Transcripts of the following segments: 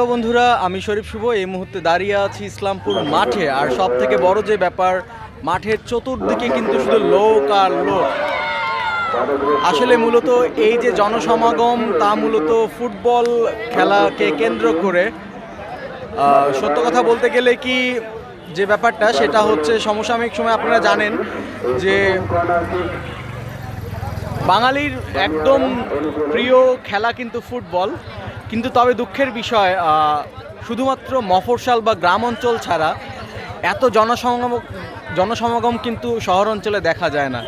Hello বন্ধুরা, আমি শরীফ শুভ। এই মুহূর্তে দাঁড়িয়ে আছি ইসলামপুর মাঠে। আর সব থেকে বড় যে ব্যাপার, মাঠের চতুর্দিকে কিন্তু শুধু লোক আর লোক। আসলে মূলত এই যে জনসমাগম, তা মূলত ফুটবল খেলাকে কেন্দ্র করে। সত্য কথা বলতে গেলে কি, যে ব্যাপারটা, সেটা হচ্ছে সমসাময়িক সময় আপনারা জানেন যে বাঙালির একদম প্রিয় খেলা কিন্তু ফুটবল। কিন্তু তবে দুঃখের বিষয় শুধুমাত্র মফস্বল বা গ্রাম অঞ্চল ছাড়া এত জনসমাগম জনসমাগম কিন্তু শহর অঞ্চলে দেখা যায় না।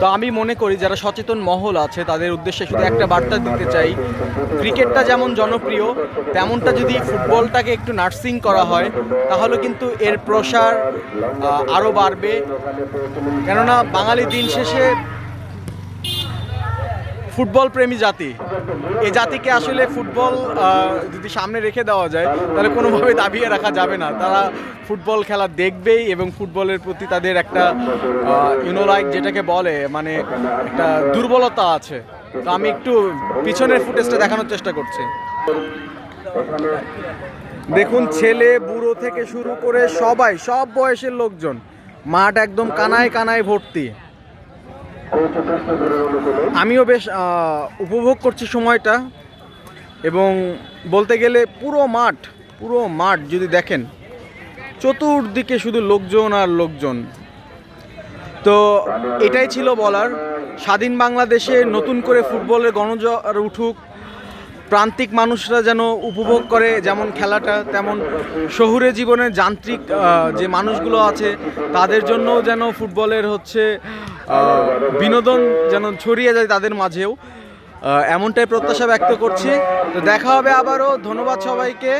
তো আমি মনে করি যারা সচেতন মহল আছে, তাদের উদ্দেশ্যে শুধু একটা বার্তা দিতে চাই, ক্রিকেটটা যেমন জনপ্রিয়, তেমনটা যদি ফুটবলটাকে একটু নার্সিং করা হয়, তাহলে কিন্তু এর প্রসার আরও বাড়বে। কেননা বাঙালি দিন শেষে ফুটবল প্রেমী জাতি। এই জাতিকে আসলে ফুটবল যদি সামনে রেখে দেওয়া যায়, তাহলে কোনোভাবে দাবিয়ে রাখা যাবে না। তারা ফুটবল খেলা দেখবেই এবং ফুটবলের প্রতি তাদের একটা ইউনোলাইক যেটাকে বলে মানে একটা দুর্বলতা আছে। তো আমি একটু পিছনের ফুটেজটা দেখানোর চেষ্টা করছি। দেখুন, ছেলে, বুড়ো থেকে শুরু করে সবাই, সব বয়সের লোকজন, মাঠ একদম কানায় কানায় ভর্তি। আমিও বেশ উপভোগ করছি সময়টা এবং বলতে গেলে পুরো মাঠ পুরো মাঠ যদি দেখেন, চতুর্দিকে শুধু লোকজন আর লোকজন। তো এটাই ছিল বলার। স্বাধীন বাংলাদেশে নতুন করে ফুটবলের গণজ উঠুক প্রান্তিক মানুষরা যেন উপভোগ করে, যেমন খেলাটা, তেমন শহুরে জীবনের যান্ত্রিক যে মানুষগুলো আছে, তাদের জন্য যেন ফুটবলের হচ্ছে বিনোদন যেন ছড়িয়ে যায় তাদের মাঝেও। এমনটাই প্রত্যাশা ব্যক্ত করছি। তো দেখা হবে আবারও। ধন্যবাদ সবাইকে।